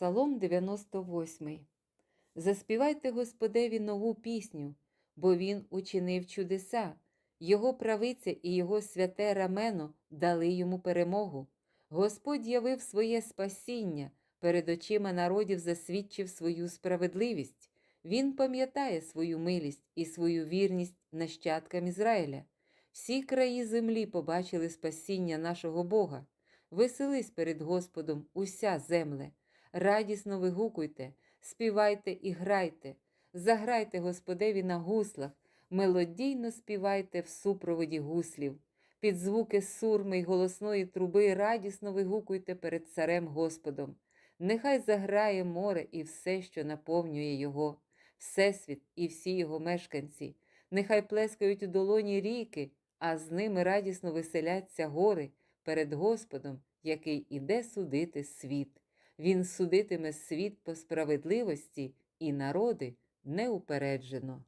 Псалом 98. Заспівайте Господеві нову пісню, бо Він учинив чудеса, Його правиця і Його святе рамено дали йому перемогу. Господь явив своє спасіння, перед очима народів засвідчив свою справедливість. Він пам'ятає свою милість і свою вірність нащадкам Ізраїля. Всі краї землі побачили спасіння нашого Бога. Веселись перед Господом уся земле, радісно вигукуйте, співайте і грайте, заграйте Господеві на гуслах, мелодійно співайте в супроводі гуслів. Під звуки сурми й голосної труби радісно вигукуйте перед царем Господом. Нехай заграє море і все, що наповнює його, Всесвіт і всі його мешканці. Нехай плескають у долоні ріки, а з ними радісно веселяться гори перед Господом, який іде судити світ. Він судитиме світ по справедливості і народи неупереджено.